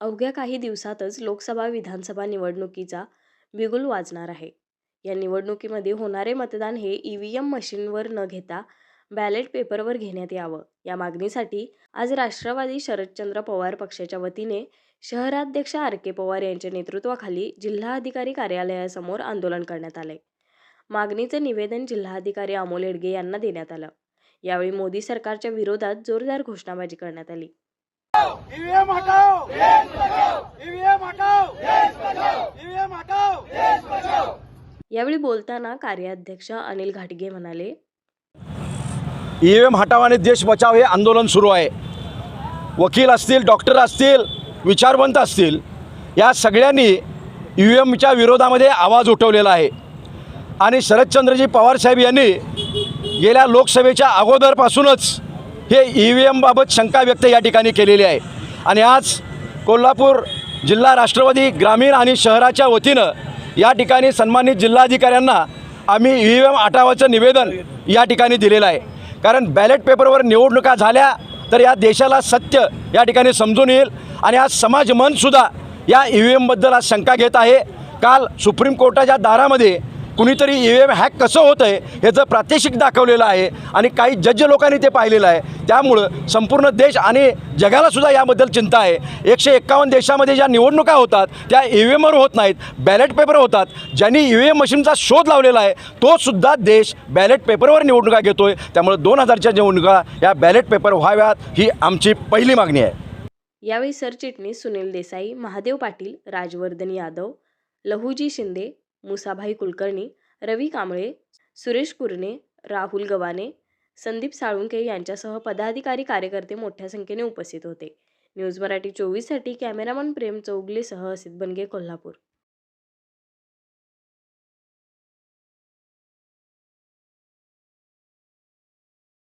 अवघ्या काही दिवसातच लोकसभा विधानसभा निवडणुकीचा बिगुल वाजणार आहे. या निवडणुकीमध्ये होणारे मतदान हे ई व्ही एम मशीनवर न घेता बॅलेट पेपरवर घेण्यात यावं. या मागणीसाठी आज राष्ट्रवादी शरदचंद्र पवार पक्षाच्या वतीने शहराध्यक्ष आर के पवार यांच्या नेतृत्वाखाली जिल्हाधिकारी कार्यालयासमोर आंदोलन करण्यात आले. मागणीचं निवेदन जिल्हाधिकारी अमोल येडगे यांना देण्यात आलं. यावेळी मोदी सरकारच्या विरोधात जोरदार घोषणाबाजी करण्यात आली. हटाओ हटाओ ईवीएम हटाओ यावेळी बोलताना कार्याध्यक्ष अनिल घाटगे म्हणाले ई व्ही एम हटाव आणि देश बचाव हे आंदोलन सुरू आहे. वकील असतील डॉक्टर असतील विचारवंत असतील या सगळ्यांनी ई व्ही एमच्या विरोधामध्ये आवाज उठवलेला आहे. आणि शरदचंद्रजी पवारसाहेब यांनी गेल्या लोकसभेच्या अगोदरपासूनच हे ई व्ही एमबाबत शंका व्यक्त या ठिकाणी केलेली आहे. आणि आज कोल्हापूर जिल्हा राष्ट्रवादी ग्रामीण आणि शहराच्या वतीनं या ठिकाणी सन्मानित जिल्हाधिकाऱ्यांना आम्ही ई व्ही एम आठावाचं निवेदन या ठिकाणी दिलेलं आहे. कारण बॅलेट पेपरवर निवडणुका झाल्या तर या देशाला सत्य या ठिकाणी समजून येईल. आणि आज समाज मनसुद्धा या ई व्ही एमबद्दल आज शंका घेत आहे. काल सुप्रीम कोर्टाच्या दारामध्ये कुणीतरी ई व्ही एम हॅक कसं होतं आहे याचं प्रात्यक्षिक दाखवलेलं आहे आणि काही जज लोकांनी ते पाहिलेलं आहे त्यामुळं संपूर्ण देश आणि जगाला सुद्धा याबद्दल चिंता आहे. एकशे एक्कावन्न देशामध्ये ज्या निवडणुका होतात त्या ई व्ही एमवर होत नाहीत बॅलेट पेपर होतात. ज्यांनी ई व्ही एम मशीनचा शोध लावलेला आहे तोसुद्धा देश बॅलेट पेपरवर निवडणुका घेतो आहे त्यामुळे दोन हजारच्या निवडणुका या बॅलेट पेपर व्हाव्यात ही आमची पहिली मागणी आहे. यावेळी सरचिटणीस सुनील देसाई महादेव पाटील राजवर्धन यादव लहुजी शिंदे मुसाभाई कुलकर्णी रवी कांबळे सुरेश कुरणे राहुल गवाने संदीप साळुंके यांच्यासह पदाधिकारी कार्यकर्ते मोठ्या संख्येने उपस्थित होते. न्यूज मराठी चोवीससाठी कॅमेरामन प्रेम चौगलेसह असित बनगे कोल्हापूर.